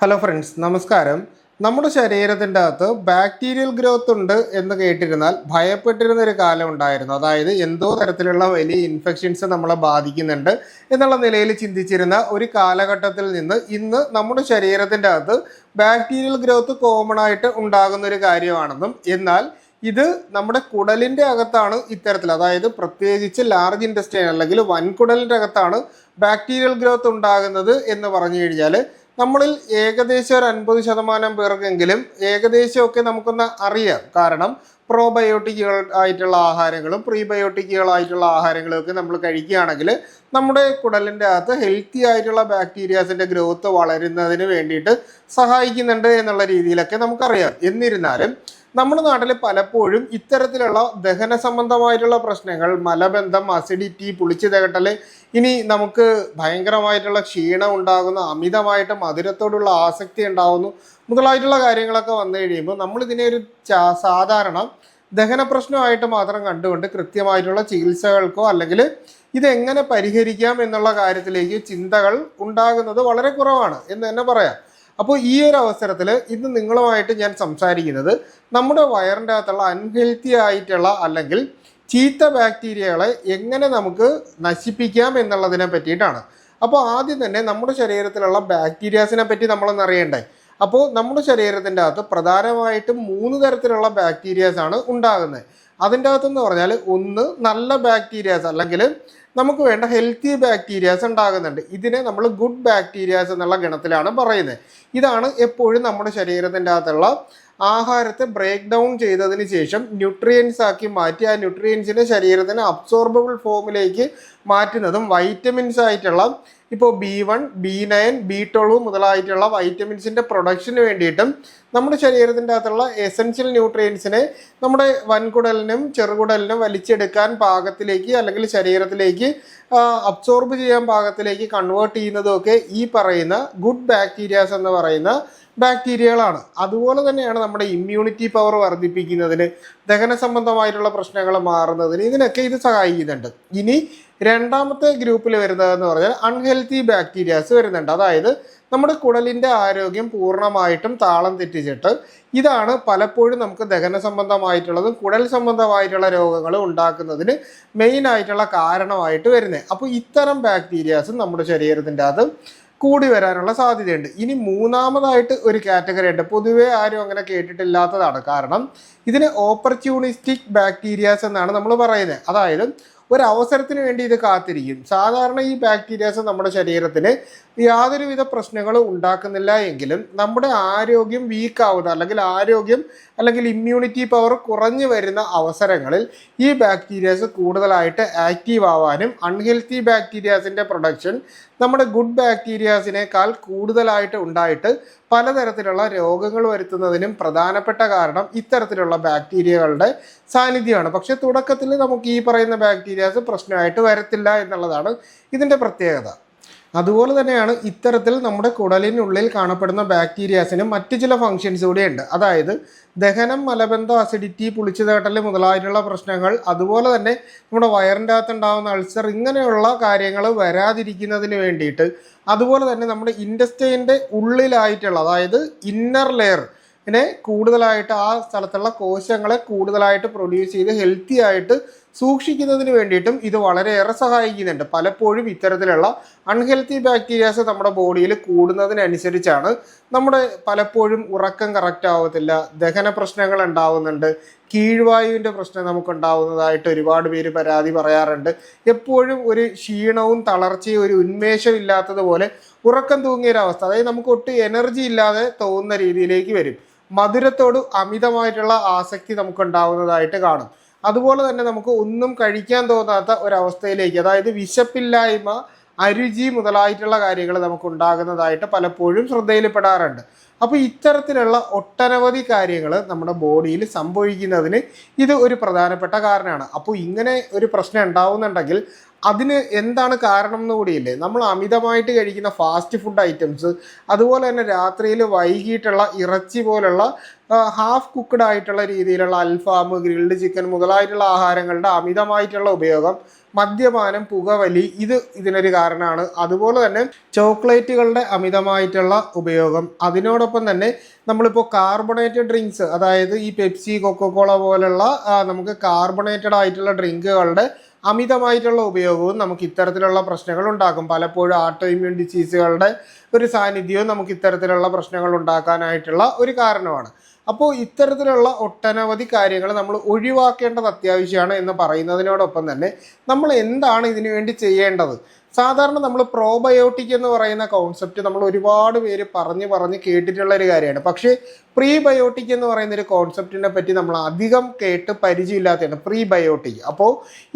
Hello friends നമസ്കാരം. നമ്മുടെ ശരീരത്തിന്റെ അകത്ത് ബാക്ടീരിയൽ ഗ്രോത്ത് ഉണ്ട് എന്ന് കേട്ടിരുന്നാൽ ഭയപ്പെട്ടിരുന്ന ഒരു കാലം ഉണ്ടായിരുന്നു. അതായത് എന്തോ തരത്തിലുള്ള വലിയ ഇൻഫെക്ഷൻസ് നമ്മളെ ബാധിക്കുന്നുണ്ട് എന്നുള്ള നിലയിൽ ചിന്തിച്ചിരുന്ന ഒരു കാലഘട്ടത്തിൽ നിന്ന് ഇന്ന് നമ്മുടെ ശരീരത്തിന്റെ അകത്ത് ബാക്ടീരിയൽ ഗ്രോത്ത് കോമൺ ആയിട്ട് ഉണ്ടാകുന്ന ഒരു കാര്യമാണെന്നും എന്നാൽ ഇത് നമ്മുടെ കുടലിന്റെ അകത്താണ് ഇത്തരത്തിൽ അതായത് പ്രത്യേകിച്ച് ലാർജ് ഇൻഡസ്ട്രിയൽ അല്ലെങ്കിൽ വൻകുടലിന്റെ അകത്താണ് ബാക്ടീരിയൽ ഗ്രോത്ത് ഉണ്ടാകുന്നത് എന്ന് പറഞ്ഞു കഴിഞ്ഞാൽ നമ്മളിൽ ഏകദേശം ഒരു അൻപത് ശതമാനം പേർക്കെങ്കിലും ഏകദേശമൊക്കെ നമുക്കൊന്ന് അറിയാം. കാരണം പ്രോബയോട്ടിക്കുകൾ ആയിട്ടുള്ള ആഹാരങ്ങളും പ്രീബയോട്ടിക്കുകൾ ആയിട്ടുള്ള ആഹാരങ്ങളും ഒക്കെ നമ്മൾ കഴിക്കുകയാണെങ്കിൽ നമ്മുടെ കുടലിന്റെ അകത്ത് ഹെൽത്തി ആയിട്ടുള്ള ബാക്ടീരിയാസിന്റെ ഗ്രോത്ത് വളരുന്നതിന് വേണ്ടിയിട്ട് സഹായിക്കുന്നുണ്ട് എന്നുള്ള രീതിയിലൊക്കെ നമുക്കറിയാം. എന്നിരുന്നാലും നമ്മുടെ നാട്ടിൽ പലപ്പോഴും ഇത്തരത്തിലുള്ള ദഹന സംബന്ധമായിട്ടുള്ള പ്രശ്നങ്ങൾ മലബന്ധം അസിഡിറ്റി പുളിച്ചു തകട്ടൽ ഇനി നമുക്ക് ഭയങ്കരമായിട്ടുള്ള ക്ഷീണം ഉണ്ടാകുന്നു അമിതമായിട്ട് മധുരത്തോടുള്ള ആസക്തി ഉണ്ടാകുന്നു മുതലായിട്ടുള്ള കാര്യങ്ങളൊക്കെ വന്നു കഴിയുമ്പോൾ നമ്മൾ ഇതിനെ ഒരു സാധാരണ ദഹന പ്രശ്നമായിട്ട് മാത്രം കണ്ടുകൊണ്ട് കൃത്യമായിട്ടുള്ള ചികിത്സകൾക്കോ അല്ലെങ്കിൽ ഇതെങ്ങനെ പരിഹരിക്കാം എന്നുള്ള കാര്യത്തിലേക്ക് ചിന്തകൾ ഉണ്ടാകുന്നത് വളരെ കുറവാണ് എന്ന് തന്നെ പറയാം. അപ്പോൾ ഈ ഒരു അവസരത്തിൽ ഇന്ന് നിങ്ങളുമായിട്ട് ഞാൻ സംസാരിക്കുന്നത് നമ്മുടെ വയറിന്റെ അകത്തുള്ള അൺഹെൽത്തി ആയിട്ടുള്ള അല്ലെങ്കിൽ ചീത്ത ബാക്ടീരിയകളെ എങ്ങനെ നമുക്ക് നശിപ്പിക്കാം എന്നുള്ളതിനെ പറ്റിയിട്ടാണ്. അപ്പോൾ ആദ്യം തന്നെ നമ്മുടെ ശരീരത്തിലുള്ള ബാക്ടീരിയാസിനെ പറ്റി നമ്മളൊന്ന് അറിയണ്ടേ? അപ്പോൾ നമ്മുടെ ശരീരത്തിന്റെ അകത്ത് പ്രധാനമായിട്ടും മൂന്ന് തരത്തിലുള്ള ബാക്ടീരിയാസ് ആണ് ഉണ്ടാകുന്നത്. അതിന്റെ അകത്തെന്ന് പറഞ്ഞാൽ ഒന്ന് നല്ല ബാക്ടീരിയാസ് അല്ലെങ്കിൽ നമുക്ക് വേണ്ട ഹെൽത്തി ബാക്ടീരിയാസ് ഉണ്ടാകുന്നുണ്ട്. ഇതിനെ നമ്മൾ ഗുഡ് ബാക്ടീരിയാസ് എന്നുള്ള ഗണത്തിലാണ് പറയുന്നത്. ഇതാണ് എപ്പോഴും നമ്മുടെ ശരീരത്തിന്റെ അകത്തുള്ള ആഹാരത്തെ ബ്രേക്ക് ഡൗൺ ചെയ്തതിന് ശേഷം ന്യൂട്രിയൻസ് ആക്കി മാറ്റി ആ ന്യൂട്രിയൻസിനെ ശരീരത്തിന് അബ്സോർബിൾ ഫോമിലേക്ക് മാറ്റുന്നതും വൈറ്റമിൻസ് ആയിട്ടുള്ള ഇപ്പോൾ B one B nine B twelve മുതലായിട്ടുള്ള വൈറ്റമിൻസിന്റെ പ്രൊഡക്ഷന് വേണ്ടിയിട്ടും നമ്മുടെ ശരീരത്തിന്റെ അകത്തുള്ള എസൻഷ്യൽ ന്യൂട്രിയൻസിനെ നമ്മുടെ വൻകുടലിനും ചെറുകുടലിനും വലിച്ചെടുക്കാൻ പാകത്തിലേക്ക് അല്ലെങ്കിൽ ശരീരത്തിലേക്ക് അബ്സോർബ് ചെയ്യാൻ പാകത്തിലേക്ക് കൺവേർട്ട് ചെയ്യുന്നതൊക്കെ ഈ പറയുന്ന ഗുഡ് ബാക്ടീരിയാസ് എന്ന് പറയുന്ന ബാക്ടീരിയകളാണ്. അതുപോലെ തന്നെയാണ് നമ്മുടെ ഇമ്മ്യൂണിറ്റി പവർ വർദ്ധിപ്പിക്കുന്നതിന് ദഹന സംബന്ധമായിട്ടുള്ള പ്രശ്നങ്ങൾ മാറുന്നതിന് ഇതിനൊക്കെ ഇത് സഹായിക്കുന്നുണ്ട്. ഇനി രണ്ടാമത്തെ ഗ്രൂപ്പിൽ വരുന്നതെന്ന് പറഞ്ഞാൽ അൺഹെൽത്തി ബാക്ടീരിയാസ് വരുന്നുണ്ട്. അതായത് നമ്മുടെ കുടലിന്റെ ആരോഗ്യം പൂർണമായിട്ടും താളം തെറ്റിച്ചിട്ട് ഇതാണ് പലപ്പോഴും നമുക്ക് ദഹന സംബന്ധമായിട്ടുള്ളതും കുടൽ സംബന്ധമായിട്ടുള്ള രോഗങ്ങൾ ഉണ്ടാക്കുന്നതിന് മെയിൻ ആയിട്ടുള്ള കാരണമായിട്ട് വരുന്നത്. അപ്പോൾ ഇത്തരം ബാക്ടീരിയാസ് നമ്മുടെ ശരീരത്തിന്റെ അത് കൂടി വരാനുള്ള സാധ്യതയുണ്ട്. ഇനി മൂന്നാമതായിട്ട് ഒരു കാറ്റഗറി ഉണ്ട്. പൊതുവേ ആരും അങ്ങനെ കേട്ടിട്ടില്ലാത്തതാണ്. കാരണം ഇതിന് ഓപ്പർച്യൂണിസ്റ്റിക് ബാക്ടീരിയാസ് എന്നാണ് നമ്മൾ പറയുന്നത്. അതായത് ഒരു അവസരത്തിന് വേണ്ടി ഇത് കാത്തിരിക്കും. സാധാരണ ഈ ബാക്ടീരിയാസ് നമ്മുടെ ശരീരത്തിന് യാതൊരുവിധ പ്രശ്നങ്ങളും ഉണ്ടാക്കുന്നില്ല എങ്കിലും നമ്മുടെ ആരോഗ്യം വീക്കാവുന്ന അല്ലെങ്കിൽ ആരോഗ്യം അല്ലെങ്കിൽ ഇമ്മ്യൂണിറ്റി പവർ കുറഞ്ഞു വരുന്ന അവസരങ്ങളിൽ ഈ ബാക്ടീരിയാസ് കൂടുതലായിട്ട് ആക്റ്റീവ് ആവാനും അൺഹെൽത്തി ബാക്ടീരിയാസിന്റെ പ്രൊഡക്ഷൻ നമ്മുടെ ഗുഡ് ബാക്ടീരിയാസിനേക്കാൾ കൂടുതലായിട്ട് ഉണ്ടായിട്ട് പലതരത്തിലുള്ള രോഗങ്ങൾ വരുത്തുന്നതിനും പ്രധാനപ്പെട്ട കാരണം ഇത്തരത്തിലുള്ള ബാക്ടീരിയകളുടെ സാന്നിധ്യമാണ്. പക്ഷെ തുടക്കത്തിൽ നമുക്ക് ഈ പറയുന്ന ബാക്ടീരിയാസ് പ്രശ്നമായിട്ട് വരത്തില്ല എന്നുള്ളതാണ് ഇതിന്റെ പ്രത്യേകത. അതുപോലെ തന്നെയാണ് ഇത്തരത്തിൽ നമ്മുടെ കുടലിനുള്ളിൽ കാണപ്പെടുന്ന ബാക്ടീരിയാസിന് മറ്റ് ചില ഫങ്ഷൻസ് കൂടിയുണ്ട്. അതായത് ദഹനം മലബന്ധം അസിഡിറ്റി പുളിച്ചുതേട്ടൽ മുതലായിട്ടുള്ള പ്രശ്നങ്ങൾ അതുപോലെ തന്നെ നമ്മുടെ വയറിന്റെ അകത്തുണ്ടാകുന്ന അൾസർ ഇങ്ങനെയുള്ള കാര്യങ്ങൾ വരാതിരിക്കുന്നതിന് വേണ്ടിയിട്ട് അതുപോലെ തന്നെ നമ്മുടെ ഇൻഡസ്റ്റൈന്റെ ഉള്ളിലായിട്ടുള്ള അതായത് ഇന്നർ ലെയർ ഇതിനെ കൂടുതലായിട്ട് ആ സ്ഥലത്തുള്ള കോശങ്ങളെ കൂടുതലായിട്ട് പ്രൊഡ്യൂസ് ചെയ്ത് ഹെൽത്തി ആയിട്ട് സൂക്ഷിക്കുന്നതിന് വേണ്ടിയിട്ടും ഇത് വളരെയേറെ സഹായിക്കുന്നുണ്ട്. പലപ്പോഴും ഇത്തരത്തിലുള്ള അൺഹെൽത്തി ബാക്ടീരിയാസ് നമ്മുടെ ബോഡിയിൽ കൂടുന്നതിനനുസരിച്ചാണ് നമ്മുടെ പലപ്പോഴും ഉറക്കം കറക്റ്റ് ആവത്തില്ല ദഹന പ്രശ്നങ്ങൾ ഉണ്ടാവുന്നുണ്ട് കീഴ്വായുവിന്റെ പ്രശ്നം നമുക്ക് ഉണ്ടാവുന്നതായിട്ട് ഒരുപാട് പേര് പരാതി പറയാറുണ്ട്. എപ്പോഴും ഒരു ക്ഷീണവും തളർച്ചയും ഒരു ഉന്മേഷം ഇല്ലാത്തതുപോലെ ഉറക്കം തൂങ്ങിയ ഒരു അവസ്ഥ. അതായത് നമുക്ക് ഒട്ടും എനർജി ഇല്ലാതെ തോന്നുന്ന രീതിയിലേക്ക് വരും. മധുരത്തോട് അമിതമായിട്ടുള്ള ആസക്തി നമുക്ക് ഉണ്ടാവുന്നതായിട്ട് കാണും. അതുപോലെ തന്നെ നമുക്ക് ഒന്നും കഴിക്കാൻ തോന്നാത്ത ഒരവസ്ഥയിലേക്ക് അതായത് വിശപ്പില്ലായ്മ അരുചി മുതലായിട്ടുള്ള കാര്യങ്ങൾ നമുക്ക് ഉണ്ടാകുന്നതായിട്ട് പലപ്പോഴും ശ്രദ്ധയിൽപ്പെടാറുണ്ട്. അപ്പോൾ ഇത്തരത്തിലുള്ള ഒട്ടനവധി കാര്യങ്ങൾ നമ്മുടെ ബോഡിയിൽ സംഭവിക്കുന്നതിന് ഇത് ഒരു പ്രധാനപ്പെട്ട കാരണമാണ്. അപ്പോൾ ഇങ്ങനെ ഒരു പ്രശ്നം ഉണ്ടാവുന്നുണ്ടെങ്കിൽ അതിന് എന്താണ് കാരണം എന്ന് കൂടിയില്ലേ? നമ്മൾ അമിതമായിട്ട് കഴിക്കുന്ന ഫാസ്റ്റ് ഫുഡ് ഐറ്റംസ് അതുപോലെ തന്നെ രാത്രിയിൽ വൈകിട്ടുള്ള ഇറച്ചി പോലുള്ള ഹാഫ് കുക്ക്ഡ് ആയിട്ടുള്ള രീതിയിലുള്ള അൽഫാം ഗ്രിൽഡ് ചിക്കൻ മുതലായിട്ടുള്ള ആഹാരങ്ങളുടെ അമിതമായിട്ടുള്ള ഉപയോഗം മദ്യപാനം പുകവലി ഇത് ഇതിനൊരു കാരണമാണ്. അതുപോലെ തന്നെ ചോക്ലേറ്റുകളുടെ അമിതമായിട്ടുള്ള ഉപയോഗം. അതിനോടൊപ്പം തന്നെ നമ്മളിപ്പോൾ കാർബണേറ്റഡ് ഡ്രിങ്ക്സ് അതായത് ഈ പെപ്സി കൊക്കോകോള പോലുള്ള നമുക്ക് കാർബണേറ്റഡ് ആയിട്ടുള്ള ഡ്രിങ്കുകളുടെ അമിതമായിട്ടുള്ള ഉപയോഗവും നമുക്ക് ഇത്തരത്തിലുള്ള പ്രശ്നങ്ങൾ ഉണ്ടാക്കും. പലപ്പോഴും ആട്ടോ ഇമ്മ്യൂൺ ഡിസീസുകളുടെ ഒരു സാന്നിധ്യവും നമുക്ക് ഇത്തരത്തിലുള്ള പ്രശ്നങ്ങൾ ഉണ്ടാക്കാനായിട്ടുള്ള ഒരു കാരണമാണ്. അപ്പോൾ ഇത്തരത്തിലുള്ള ഒട്ടനവധി കാര്യങ്ങൾ നമ്മൾ ഒഴിവാക്കേണ്ടത് അത്യാവശ്യമാണ് എന്ന് പറയുന്നതിനോടൊപ്പം തന്നെ നമ്മൾ എന്താണ് ഇതിനു വേണ്ടി ചെയ്യേണ്ടത്? സാധാരണ നമ്മൾ പ്രോബയോട്ടിക് എന്ന് പറയുന്ന കോൺസെപ്റ്റ് നമ്മൾ ഒരുപാട് പേര് പറഞ്ഞ് പറഞ്ഞ് കേട്ടിട്ടുള്ള ഒരു കാര്യമാണ്. പക്ഷേ പ്രീബയോട്ടിക് എന്ന് പറയുന്ന ഒരു കോൺസെപ്റ്റിനെ പറ്റി നമ്മൾ അധികം കേട്ട് പരിചയമില്ലാത്തതാണ് പ്രീബയോട്ടിക്. അപ്പോൾ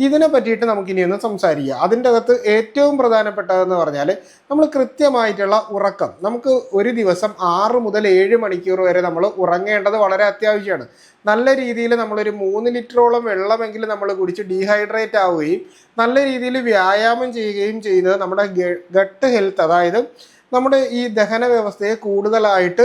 ഇതിനെ പറ്റിയിട്ട് നമുക്ക് ഇനി ഒന്ന് സംസാരിക്കുക അതിന്റെ അകത്ത് ഏറ്റവും പ്രധാനപ്പെട്ടതെന്ന് പറഞ്ഞാൽ നമ്മൾ കൃത്യമായിട്ടുള്ള ഉറക്കം. നമുക്ക് ഒരു ദിവസം ആറ് മുതൽ ഏഴ് മണിക്കൂർ വരെ നമ്മൾ ഉറങ്ങേണ്ടത് വളരെ അത്യാവശ്യമാണ്. നല്ല രീതിയിൽ നമ്മളൊരു മൂന്ന് ലിറ്ററോളം വെള്ളമെങ്കിലും നമ്മൾ കുടിച്ച് ഡീഹൈഡ്രേറ്റ് ആവുകയും നല്ല രീതിയിൽ വ്യായാമം ചെയ്യുകയും ചെയ്യുന്നത് നമ്മുടെ ഗട്ട് ഹെൽത്ത് അതായത് നമ്മുടെ ഈ ദഹന വ്യവസ്ഥയെ കൂടുതലായിട്ട്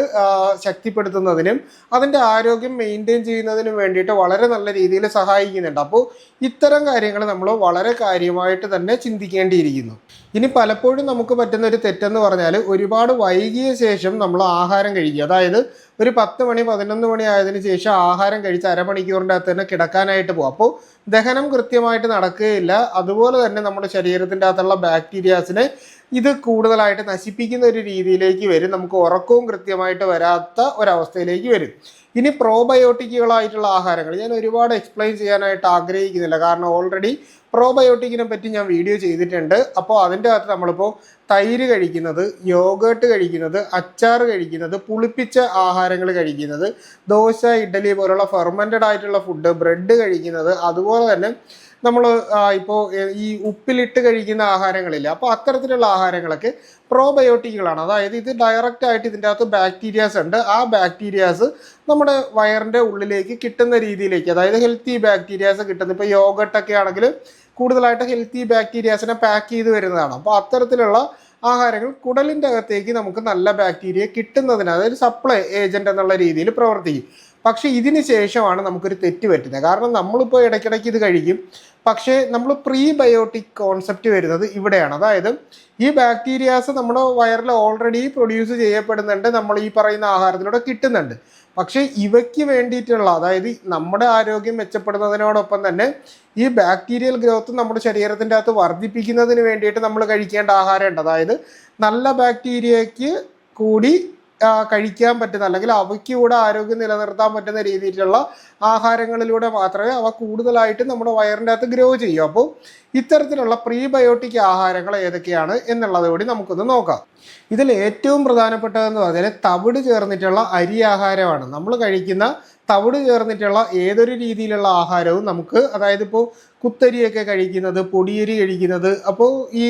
ശക്തിപ്പെടുത്തുന്നതിനും അതിന്റെ ആരോഗ്യം മെയിന്റെയിൻ ചെയ്യുന്നതിനും വേണ്ടിയിട്ട് വളരെ നല്ല രീതിയിൽ സഹായിക്കുന്നുണ്ട്. അപ്പോൾ ഇത്തരം കാര്യങ്ങൾ നമ്മൾ വളരെ കാര്യമായിട്ട് തന്നെ ചിന്തിക്കേണ്ടിയിരിക്കുന്നു. ഇനി പലപ്പോഴും നമുക്ക് പറ്റുന്ന ഒരു തെറ്റെന്ന് പറഞ്ഞാൽ ഒരുപാട് വൈകിയ ശേഷം നമ്മൾ ആഹാരം കഴിക്കുക. അതായത് ഒരു പത്ത് മണി പതിനൊന്ന് മണി ആയതിനു ശേഷം ആഹാരം കഴിച്ച് അരമണിക്കൂറിന്റെ അകത്ത് തന്നെ കിടക്കാനായിട്ട് പോകും അപ്പോൾ ദഹനം കൃത്യമായിട്ട് നടക്കുകയില്ല. അതുപോലെ തന്നെ നമ്മുടെ ശരീരത്തിന്റെ അകത്തുള്ള ബാക്ടീരിയാസിനെ ഇത് കൂടുതലായിട്ട് നശിപ്പിക്കുന്ന ഒരു രീതിയിലേക്ക് വരും. നമുക്ക് ഉറക്കവും കൃത്യമായിട്ട് വരാത്ത ഒരവസ്ഥയിലേക്ക് വരും. ഇനി പ്രോബയോട്ടിക്കുകളായിട്ടുള്ള ആഹാരങ്ങൾ. ഞാൻ ഒരുപാട് എക്സ്പ്ലെയിൻ ചെയ്യാനായിട്ട് ആഗ്രഹിക്കുന്നില്ല. കാരണം ഓൾറെഡി പ്രോബയോട്ടിക്കിനെ പറ്റി ഞാൻ വീഡിയോ ചെയ്തിട്ടുണ്ട്. അപ്പോൾ അതിന്റെ അകത്ത് നമ്മളിപ്പോൾ തൈര് കഴിക്കുന്നത് യോഗേട്ട് കഴിക്കുന്നത് അച്ചാർ കഴിക്കുന്നത് പുളിപ്പിച്ച ആഹാരങ്ങൾ കഴിക്കുന്നത് ദോശ ഇഡ്ഡലി പോലുള്ള ഫെർമെന്റഡ് ആയിട്ടുള്ള ഫുഡ് ബ്രെഡ് കഴിക്കുന്നത് അതുപോലെ തന്നെ നമ്മൾ ഇപ്പോൾ ഈ ഉപ്പിലിട്ട് കഴിക്കുന്ന ആഹാരങ്ങളില്ല അപ്പോൾ അത്തരത്തിലുള്ള ആഹാരങ്ങളൊക്കെ പ്രോബയോട്ടിക്കുകളാണ് അതായത് ഇത് ഡയറക്റ്റ് ആയിട്ട് ഇതിന്റെ അകത്ത് ബാക്ടീരിയാസ് ഉണ്ട്. ആ ബാക്ടീരിയാസ് നമ്മുടെ വയറിന്റെ ഉള്ളിലേക്ക് കിട്ടുന്ന രീതിയിലേക്ക് അതായത് ഹെൽത്തി ബാക്ടീരിയാസ് കിട്ടുന്ന ഇപ്പോൾ യോഗട്ടൊക്കെ ആണെങ്കിൽ കൂടുതലായിട്ട് ഹെൽത്തി ബാക്ടീരിയാസിനെ പാക്ക് ചെയ്ത് വരുന്നതാണ്. അപ്പോൾ അത്തരത്തിലുള്ള ആഹാരങ്ങൾ കുടലിന്റെ അകത്തേക്ക് നമുക്ക് നല്ല ബാക്ടീരിയ കിട്ടുന്നതിന് അതായത് സപ്ലൈ ഏജന്റ് എന്നുള്ള രീതിയിൽ പ്രവർത്തിക്കും. പക്ഷേ ഇതിന് ശേഷമാണ് നമുക്കൊരു തെറ്റ് പറ്റുന്നത്. കാരണം നമ്മളിപ്പോൾ ഇടയ്ക്കിടയ്ക്ക് ഇത് കഴിക്കും. പക്ഷേ നമ്മൾ പ്രീബയോട്ടിക് കോൺസെപ്റ്റ് വരുന്നത് ഇവിടെയാണ്. അതായത് ഈ ബാക്ടീരിയാസ് നമ്മുടെ വയറിൽ ഓൾറെഡി പ്രൊഡ്യൂസ് ചെയ്യപ്പെടുന്നുണ്ട്. നമ്മൾ ഈ പറയുന്ന ആഹാരത്തിലൂടെ കിട്ടുന്നുണ്ട്. പക്ഷേ ഇവയ്ക്ക് വേണ്ടിയിട്ടുള്ള അതായത് നമ്മുടെ ആരോഗ്യം മെച്ചപ്പെടുന്നതിനോടൊപ്പം തന്നെ ഈ ബാക്ടീരിയൽ ഗ്രോത്ത് നമ്മുടെ ശരീരത്തിന്റെ അകത്ത് വർദ്ധിപ്പിക്കുന്നതിന് വേണ്ടിയിട്ട് നമ്മൾ കഴിക്കേണ്ട ആഹാരമുണ്ട്. അതായത് നല്ല ബാക്ടീരിയയ്ക്ക് കൂടി കഴിക്കാൻ പറ്റുന്ന അല്ലെങ്കിൽ അവയ്ക്ക് കൂടെ ആരോഗ്യം നിലനിർത്താൻ പറ്റുന്ന രീതിയിലുള്ള ആഹാരങ്ങളിലൂടെ മാത്രമേ അവ കൂടുതലായിട്ട് നമ്മുടെ വയറിന്റെ അകത്ത് ഗ്രോ ചെയ്യൂ. അപ്പോൾ ഇത്തരത്തിലുള്ള പ്രീബയോട്ടിക് ആഹാരങ്ങൾ ഏതൊക്കെയാണ് എന്നുള്ളത് കൂടി നമുക്കൊന്ന് നോക്കാം. ഇതിൽ ഏറ്റവും പ്രധാനപ്പെട്ടതെന്ന് പറഞ്ഞാൽ തവിട് ചേർന്നിട്ടുള്ള അരി ആഹാരമാണ്. നമ്മൾ കഴിക്കുന്ന തവിട് ചേർന്നിട്ടുള്ള ഏതൊരു രീതിയിലുള്ള ആഹാരവും നമുക്ക് അതായത് ഇപ്പോൾ കുത്തരിയൊക്കെ കഴിക്കുന്നത് പൊടിയരി കഴിക്കുന്നത് അപ്പോൾ ഈ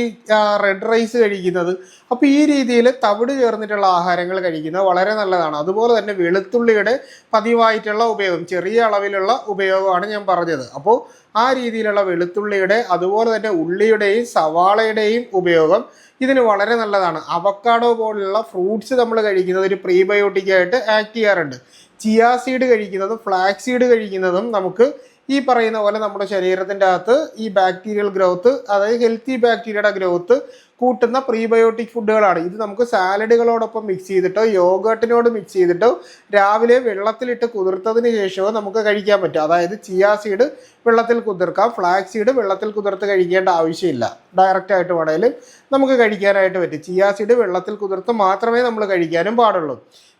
റെഡ് റൈസ് കഴിക്കുന്നത് അപ്പോൾ ഈ രീതിയിൽ തവിട് ചേർന്നിട്ടുള്ള ആഹാരങ്ങൾ കഴിക്കുന്നത് വളരെ നല്ലതാണ്. അതുപോലെ തന്നെ വെളുത്തുള്ളിയുടെ പതിവായിട്ടുള്ള ഉപയോഗം ചെറിയ അളവിലുള്ള ഉപയോഗമാണ് ഞാൻ പറഞ്ഞത്. അപ്പോൾ ആ രീതിയിലുള്ള വെളുത്തുള്ളിയുടെ അതുപോലെ തന്നെ ഉള്ളിയുടെയും സവാളയുടെയും ഉപയോഗം ഇതിന് വളരെ നല്ലതാണ്. അവക്കാഡോ പോലുള്ള ഫ്രൂട്ട്സ് നമ്മൾ കഴിക്കുന്നത് ഒരു പ്രീബയോട്ടിക്കായിട്ട് ആക്ട് ചെയ്യാറുണ്ട്. ചിയാ സീഡ് കഴിക്കുന്നതും ഫ്ലാക്സ് സീഡ് കഴിക്കുന്നതും നമുക്ക് ഈ പറയുന്ന പോലെ നമ്മുടെ ശരീരത്തിന്റെ അകത്ത് ഈ ബാക്ടീരിയൽ ഗ്രോത്ത് അതായത് ഹെൽത്തി ബാക്ടീരിയയുടെ ഗ്രോത്ത് കൂട്ടുന്ന പ്രീബയോട്ടിക് ഫുഡുകളാണ് ഇത് നമുക്ക് സാലഡുകളോടൊപ്പം മിക്സ് ചെയ്തിട്ടോ യോഗേട്ടിനോട് മിക്സ് ചെയ്തിട്ടോ രാവിലെ വെള്ളത്തിലിട്ട് കുതിർത്തതിന് ശേഷമോ നമുക്ക് കഴിക്കാൻ പറ്റും. അതായത് ചിയാ സീഡ് വെള്ളത്തിൽ കുതിർക്കാം ഫ്ലാക്സ് സീഡ് വെള്ളത്തിൽ കുതിർത്ത് കഴിക്കേണ്ട ആവശ്യമില്ല. ഡയറക്റ്റ് ആയിട്ട് വേണേലും നമുക്ക് കഴിക്കാനായിട്ട് പറ്റും. ചിയാ സീഡ് വെള്ളത്തിൽ കുതിർത്ത് മാത്രമേ നമ്മൾ കഴിക്കാനും പാടുള്ളൂ.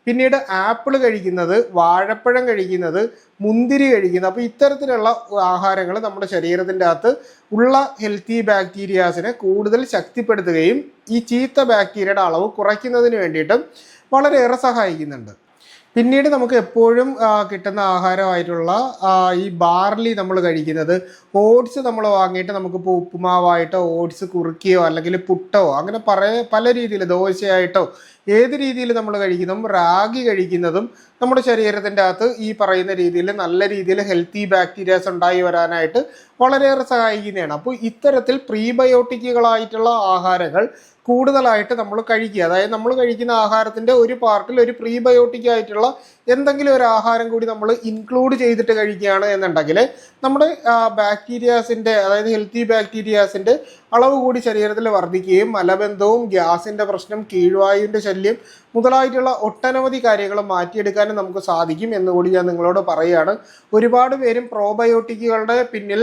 പിന്നീട് ആപ്പിൾ കഴിക്കുന്നത് വാഴപ്പഴം കഴിക്കുന്നത് മുന്തിരി കഴിക്കുന്നത് അപ്പോൾ ഇത്തരത്തിലുള്ള ആഹാരങ്ങൾ നമ്മുടെ ശരീരത്തിന്റെ അകത്ത് ഉള്ള ഹെൽത്തി ബാക്ടീരിയാസിനെ കൂടുതൽ ശക്തിപ്പെടുത്തുകയും ഈ ചീത്ത ബാക്ടീരിയയുടെ അളവ് കുറയ്ക്കുന്നതിന് വേണ്ടിയിട്ടും വളരെയേറെ സഹായിക്കുന്നുണ്ട്. പിന്നീട് നമുക്ക് എപ്പോഴും കിട്ടുന്ന ആഹാരമായിട്ടുള്ള ഈ ബാർലി നമ്മൾ കഴിക്കുന്നത് ഓട്സ് നമ്മൾ വാങ്ങിയിട്ട് നമുക്കിപ്പോൾ ഉപ്പുമാവായിട്ടോ ഓട്സ് കുറുക്കിയോ അല്ലെങ്കിൽ പുട്ടോ അങ്ങനെ പറയ പല രീതിയിൽ ദോശയായിട്ടോ ഏത് രീതിയിൽ നമ്മൾ കഴിക്കുന്നതും റാഗി കഴിക്കുന്നതും നമ്മുടെ ശരീരത്തിന്റെ അകത്ത് ഈ പറയുന്ന രീതിയിൽ നല്ല രീതിയിൽ ഹെൽത്തി ബാക്ടീരിയാസ് ഉണ്ടായി വരാനായിട്ട് വളരെയേറെ സഹായിക്കുന്നതാണ്. അപ്പോൾ ഇത്തരത്തിൽ പ്രീബയോട്ടിക്കുകളായിട്ടുള്ള ആഹാരങ്ങൾ കൂടുതലായിട്ട് നമ്മൾ കഴിക്കുക. അതായത് നമ്മൾ കഴിക്കുന്ന ആഹാരത്തിന്റെ ഒരു പാർട്ടിൽ ഒരു പ്രീബയോട്ടിക് ആയിട്ടുള്ള എന്തെങ്കിലും ഒരു ആഹാരം കൂടി നമ്മൾ ഇൻക്ലൂഡ് ചെയ്തിട്ട് കഴിക്കുകയാണ് എന്നുണ്ടെങ്കിൽ നമ്മുടെ ബാക്ടീരിയാസിന്റെ അതായത് ഹെൽത്തി ബാക്ടീരിയാസിന്റെ അളവ് കൂടി ശരീരത്തിൽ വർദ്ധിക്കുകയും മലബന്ധവും ഗ്യാസിന്റെ പ്രശ്നം കീഴ്വായുവിന്റെ ശല്യം മുതലായിട്ടുള്ള ഒട്ടനവധി കാര്യങ്ങൾ മാറ്റിയെടുക്കാനും നമുക്ക് സാധിക്കും എന്നുകൂടി ഞാൻ നിങ്ങളോട് പറയുകയാണ്. ഒരുപാട് പേരും പ്രോബയോട്ടിക്കുകളുടെ പിന്നിൽ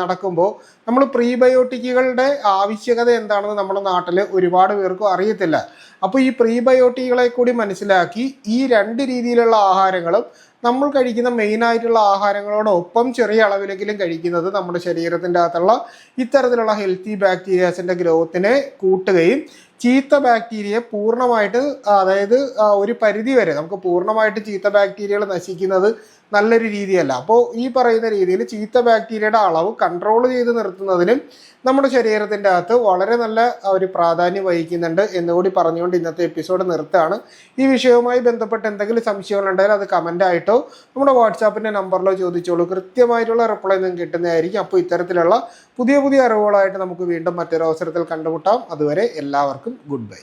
നടക്കുമ്പോൾ നമ്മൾ പ്രീബയോട്ടിക്കുകളുടെ ആവശ്യകത എന്താണെന്ന് നമ്മുടെ നാട്ടിൽ ഒരുപാട് പേർക്കും അറിയത്തില്ല. അപ്പോൾ ഈ പ്രീബയോട്ടിക്കുകളെ കൂടി മനസ്സിലാക്കി ഈ രണ്ട് രീതിയിലുള്ള ആഹാരങ്ങളും നമ്മൾ കഴിക്കുന്ന മെയിൻ ആയിട്ടുള്ള ആഹാരങ്ങളോടൊപ്പം ചെറിയ അളവിലെങ്കിലും കഴിക്കുന്നത് നമ്മുടെ ശരീരത്തിന്റെ അകത്തുള്ള ഇത്തരത്തിലുള്ള ഹെൽത്തി ബാക്ടീരിയാസിന്റെ ഗ്രോത്തിനെ കൂട്ടുകയും ചീത്ത ബാക്ടീരിയയെ പൂർണമായിട്ട് അതായത് ഒരു പരിധി വരെ നമുക്ക് പൂർണമായിട്ട് ചീത്ത ബാക്ടീരിയകൾ നശിക്കുന്നത് നല്ലൊരു രീതിയല്ല. അപ്പോൾ ഈ പറയുന്ന രീതിയിൽ ചീത്ത ബാക്ടീരിയയുടെ അളവ് കൺട്രോൾ ചെയ്ത് നിർത്തുന്നതിനും നമ്മുടെ ശരീരത്തിന്റെ അകത്ത് വളരെ നല്ല ഒരു പ്രാധാന്യം വഹിക്കുന്നുണ്ട് എന്നുകൂടി പറഞ്ഞുകൊണ്ട് ഇന്നത്തെ എപ്പിസോഡ് നിർത്തുകയാണ്. ഈ വിഷയവുമായി ബന്ധപ്പെട്ട് എന്തെങ്കിലും സംശയങ്ങളുണ്ടെങ്കിൽ അത് കമന്റ് ആയിട്ടോ നമ്മുടെ വാട്സാപ്പിന്റെ നമ്പറിലോ ചോദിച്ചോളൂ. കൃത്യമായിട്ടുള്ള റിപ്ലൈ നിങ്ങൾക്ക് കിട്ടുന്നതായിരിക്കും. അപ്പോൾ ഇത്തരത്തിലുള്ള പുതിയ പുതിയ അറിവുകളായിട്ട് നമുക്ക് വീണ്ടും മറ്റൊരു അവസരത്തിൽ കണ്ടുമുട്ടാം. അതുവരെ എല്ലാവർക്കും ഗുഡ് ബൈ.